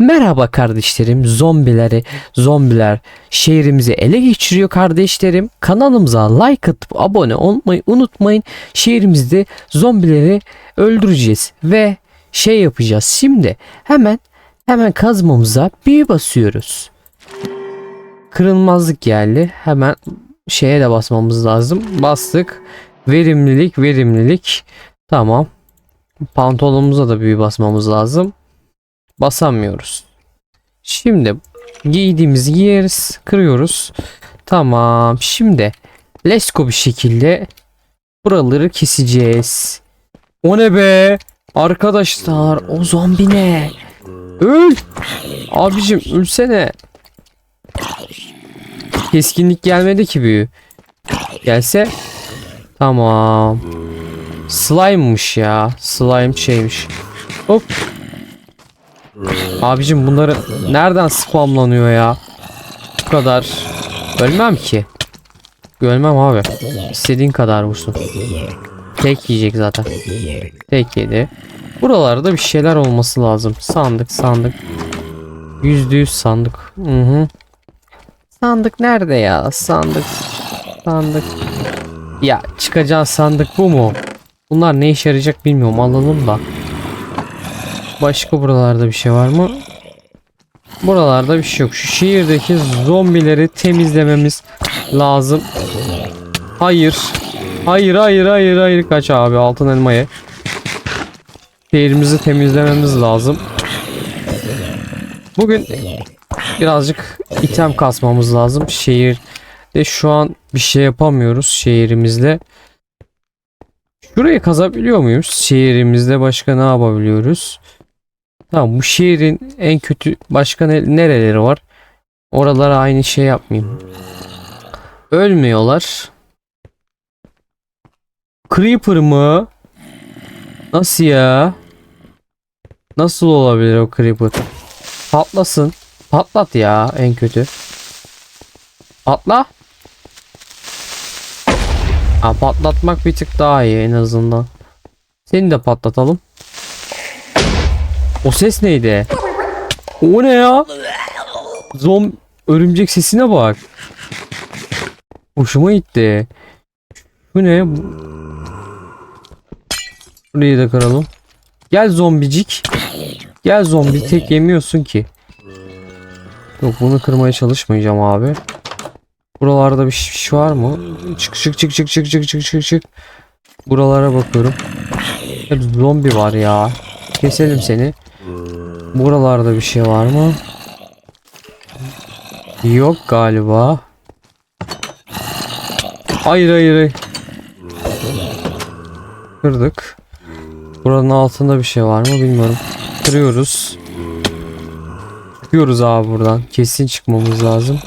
Merhaba kardeşlerim. Zombileri, zombiler şehrimizi ele geçiriyor kardeşlerim. Kanalımıza like atıp abone olmayı unutmayın. Şehrimizde zombileri öldüreceğiz ve şey yapacağız. Şimdi hemen hemen kazmamıza büyü basıyoruz. Kırılmazlık geldi. Hemen şeye de basmamız lazım. Bastık. Verimlilik, verimlilik. Tamam. Pantolonumuza da büyü basmamız lazım basamıyoruz. Şimdi giydiğimizi giyeriz, kırıyoruz. Tamam. Şimdi let's go bir şekilde buraları keseceğiz. O ne be? Arkadaşlar o zombi ne? Öl. Abicim ölsene. Keskinlik gelmedi ki büyü. Gelse. Tamam. Slime'mış ya. Slime şeymiş. Hop. Abicim bunları nereden spamlanıyor ya? Bu kadar. Ölmem ki. Ölmem abi. İstediğin kadar vursun. Tek yiyecek zaten. Tek yedi. Buralarda bir şeyler olması lazım. Sandık sandık. Yüzde yüz sandık. Hı hı. Sandık nerede ya? Sandık. Sandık. Ya çıkacağın sandık bu mu? Bunlar ne işe yarayacak bilmiyorum. Alalım da. Başka buralarda bir şey var mı? Buralarda bir şey yok. Şu şehirdeki zombileri temizlememiz lazım. Hayır. Hayır hayır hayır hayır kaç abi altın elmayı. Şehrimizi temizlememiz lazım. Bugün birazcık item kasmamız lazım. Şehirde şu an bir şey yapamıyoruz şehrimizde. Şurayı kazabiliyor muyuz? Şehrimizde başka ne yapabiliyoruz? Tamam bu şehrin en kötü başka ne- nereleri var? Oralara aynı şey yapmayayım. Ölmüyorlar. Creeper mı? Nasıl ya? Nasıl olabilir o Creeper? Patlasın. Patlat ya en kötü. Patla. Ha, patlatmak bir tık daha iyi en azından. Seni de patlatalım. O ses neydi? O ne ya? Zom örümcek sesine bak. Hoşuma gitti. Bu ne? Bu- Burayı da kıralım. Gel zombicik. Gel zombi tek yemiyorsun ki. Yok bunu kırmaya çalışmayacağım abi. Buralarda bir şey var mı? Çık çık çık çık çık çık çık çık çık. Buralara bakıyorum. Hep zombi var ya. Keselim seni. Buralarda bir şey var mı? Yok galiba. Hayır hayır. Kırdık. Buranın altında bir şey var mı bilmiyorum. Kırıyoruz. Çıkıyoruz abi buradan. Kesin çıkmamız lazım.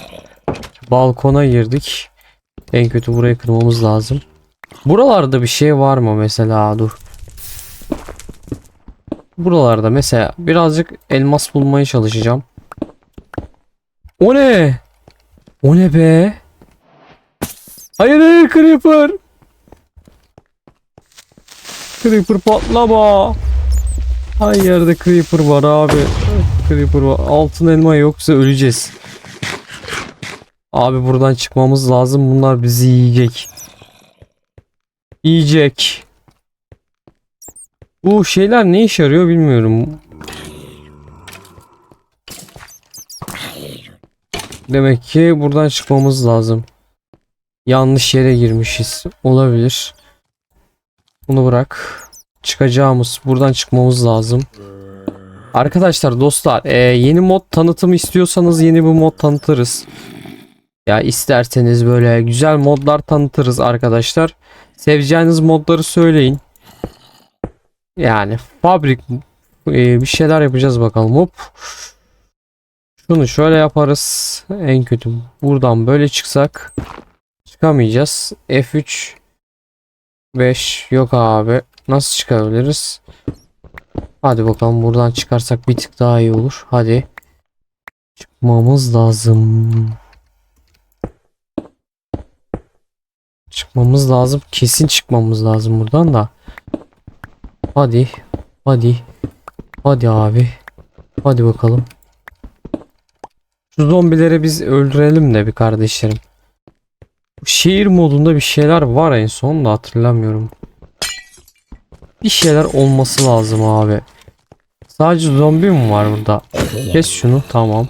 Balkona girdik. En kötü burayı kırmamız lazım. Buralarda bir şey var mı mesela? Dur. Buralarda mesela birazcık elmas bulmaya çalışacağım. O ne? O ne be? Hayır hayır Creeper. Creeper patlama. Her yerde Creeper var abi. Creeper var. Altın elma yoksa öleceğiz. Abi buradan çıkmamız lazım. Bunlar bizi yiyecek. Yiyecek. Bu şeyler ne işe yarıyor bilmiyorum. Demek ki buradan çıkmamız lazım. Yanlış yere girmişiz. Olabilir. Bunu bırak. Çıkacağımız buradan çıkmamız lazım. Arkadaşlar dostlar e, yeni mod tanıtımı istiyorsanız yeni bir mod tanıtırız. Ya isterseniz böyle güzel modlar tanıtırız arkadaşlar. Seveceğiniz modları söyleyin. Yani fabrik e, bir şeyler yapacağız bakalım. Hop. Şunu şöyle yaparız. En kötü buradan böyle çıksak çıkamayacağız. F3 5 yok abi. Nasıl çıkabiliriz? Hadi bakalım buradan çıkarsak bir tık daha iyi olur. Hadi. Çıkmamız lazım. Çıkmamız lazım. Kesin çıkmamız lazım buradan da. Hadi. Hadi. Hadi abi. Hadi bakalım. Şu zombileri biz öldürelim de bir kardeşlerim. Şehir modunda bir şeyler var en son da hatırlamıyorum. Bir şeyler olması lazım abi. Sadece zombi mi var burada? Kes şunu tamam.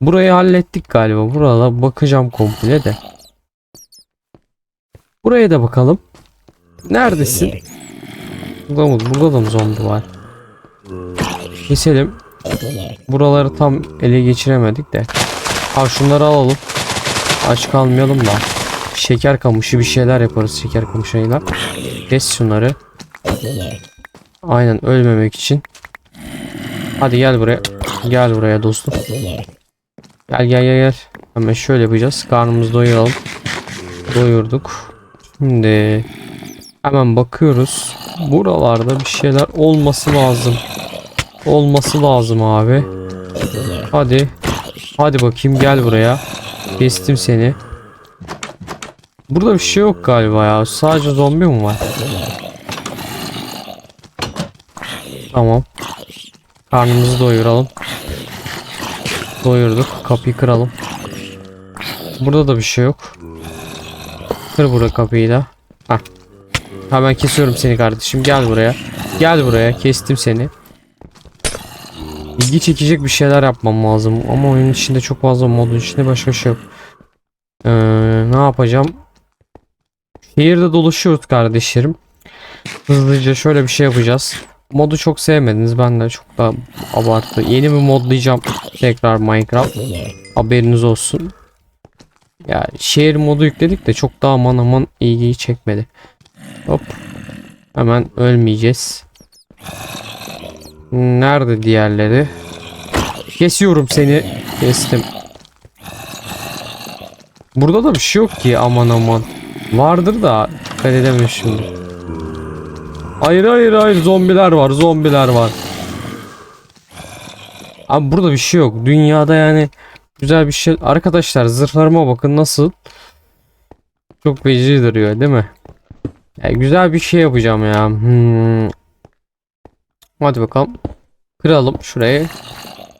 Burayı hallettik galiba. Burada bakacağım komple de. Buraya da bakalım. Neredesin? Burada mı? Burada da mı zombi var? Keselim. Buraları tam ele geçiremedik de. Ha şunları alalım. Aç kalmayalım da. Şeker kamışı bir şeyler yaparız şeker kamışıyla. Kes şunları. Aynen ölmemek için. Hadi gel buraya. Gel buraya dostum. Gel gel gel gel. Hemen şöyle yapacağız. Karnımızı doyuralım. Doyurduk. Şimdi hemen bakıyoruz. Buralarda bir şeyler olması lazım. Olması lazım abi. Hadi. Hadi bakayım gel buraya. Kestim seni. Burada bir şey yok galiba ya. Sadece zombi mi var? Tamam. Karnımızı doyuralım. Doyurduk. Kapıyı kıralım. Burada da bir şey yok. Kır burada kapıyı da. Hah. Hemen kesiyorum seni kardeşim. Gel buraya. Gel buraya. Kestim seni. İlgi çekecek bir şeyler yapmam lazım. Ama oyunun içinde çok fazla modun içinde başka şey yok. Ee, ne yapacağım? Şehirde dolaşıyoruz kardeşlerim. Hızlıca şöyle bir şey yapacağız. Modu çok sevmediniz. Ben de çok da abarttı. Yeni bir modlayacağım tekrar Minecraft. Haberiniz olsun. Ya şehir modu yükledik de çok da aman aman ilgiyi çekmedi. Hop. Hemen ölmeyeceğiz. Nerede diğerleri? Kesiyorum seni. Kestim. Burada da bir şey yok ki aman aman. Vardır da dikkat şimdi. Hayır hayır hayır zombiler var zombiler var. Abi burada bir şey yok. Dünyada yani güzel bir şey. Arkadaşlar zırhlarıma bakın nasıl. Çok beceri duruyor değil mi? Ya güzel bir şey yapacağım ya. Hmm. Hadi bakalım. Kıralım şurayı.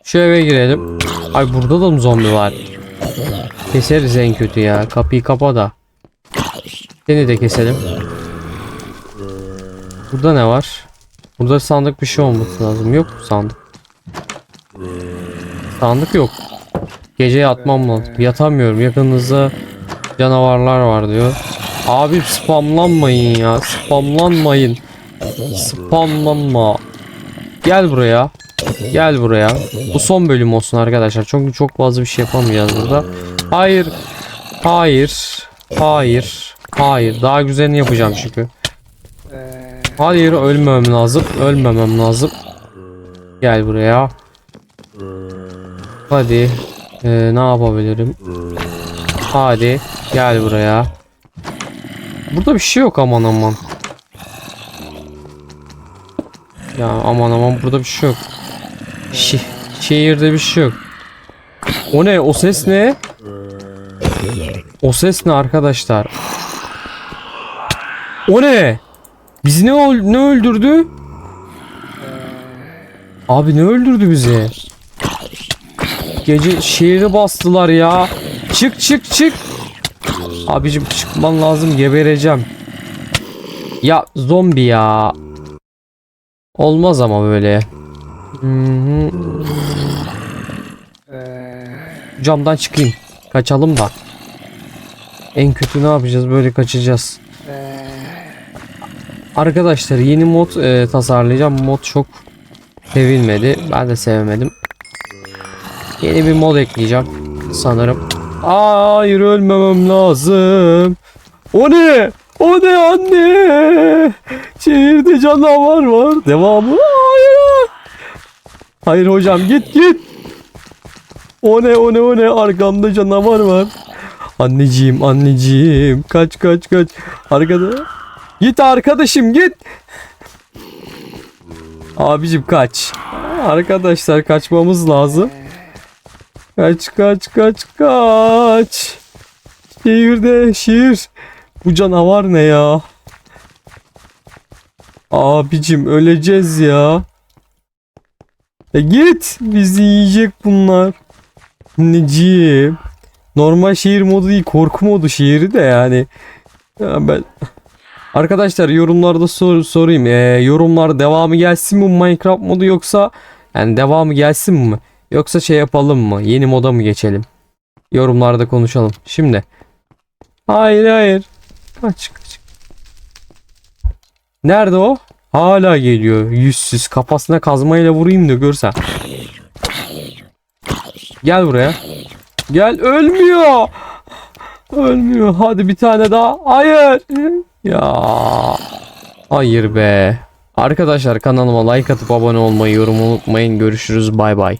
Şu eve girelim. Ay burada da mı zombi var? Keseriz en kötü ya. Kapıyı kapa da. Seni de keselim. Burada ne var? Burada sandık bir şey olması lazım. Yok mu sandık? Sandık yok. Gece yatmam lazım. Yatamıyorum. Yakınınızda canavarlar var diyor. Abi spamlanmayın ya. Spamlanmayın. Spamlanma. Gel buraya. Gel buraya. Bu son bölüm olsun arkadaşlar. Çünkü çok fazla bir şey yapamayacağız burada. Hayır. Hayır. Hayır. Hayır. Daha güzelini yapacağım çünkü. Hayır ölmemem lazım. Ölmemem lazım. Gel buraya. Hadi. Ee, ne yapabilirim? Hadi. Gel buraya. Burada bir şey yok aman aman. Ya aman aman burada bir şey yok. Şi şehirde bir şey yok. O ne? O ses ne? O ses ne arkadaşlar? O ne? Bizi ne, ne öldürdü? Abi ne öldürdü bizi? Gece şehri bastılar ya. Çık çık çık. Abicim çıkman lazım gebereceğim. Ya zombi ya. Olmaz ama böyle. Hı. Camdan çıkayım. Kaçalım da. En kötü ne yapacağız? Böyle kaçacağız. Arkadaşlar yeni mod e, tasarlayacağım. Mod çok sevilmedi. Ben de sevemedim. Yeni bir mod ekleyeceğim. Sanırım. Hayır ölmemem lazım. O ne? O ne anne? Şehirde canavar var. Devamı. Hayır. Hayır hocam git git. O ne o ne o ne arkamda canavar var. Anneciğim anneciğim kaç kaç kaç. Arkada. Git arkadaşım git. Abicim kaç. Arkadaşlar kaçmamız lazım. Kaç kaç kaç kaç. Şehirde şehir. Bu canavar ne ya? Abicim öleceğiz ya. E git bizi yiyecek bunlar. Anneciğim. Normal şehir modu değil korku modu şehri de yani. Ya ben... Arkadaşlar yorumlarda sor, sorayım. Ee, yorumlar devamı gelsin mi Minecraft modu yoksa yani devamı gelsin mi? Yoksa şey yapalım mı? Yeni moda mı geçelim? Yorumlarda konuşalım. Şimdi. Hayır hayır. Kaç kaç. Nerede o? Hala geliyor. Yüzsüz. Kafasına kazmayla vurayım da görsen. Gel buraya. Gel ölmüyor. Ölmüyor. Hadi bir tane daha. Hayır. Ya. Hayır be. Arkadaşlar kanalıma like atıp abone olmayı, yorum unutmayın. Görüşürüz. Bay bay.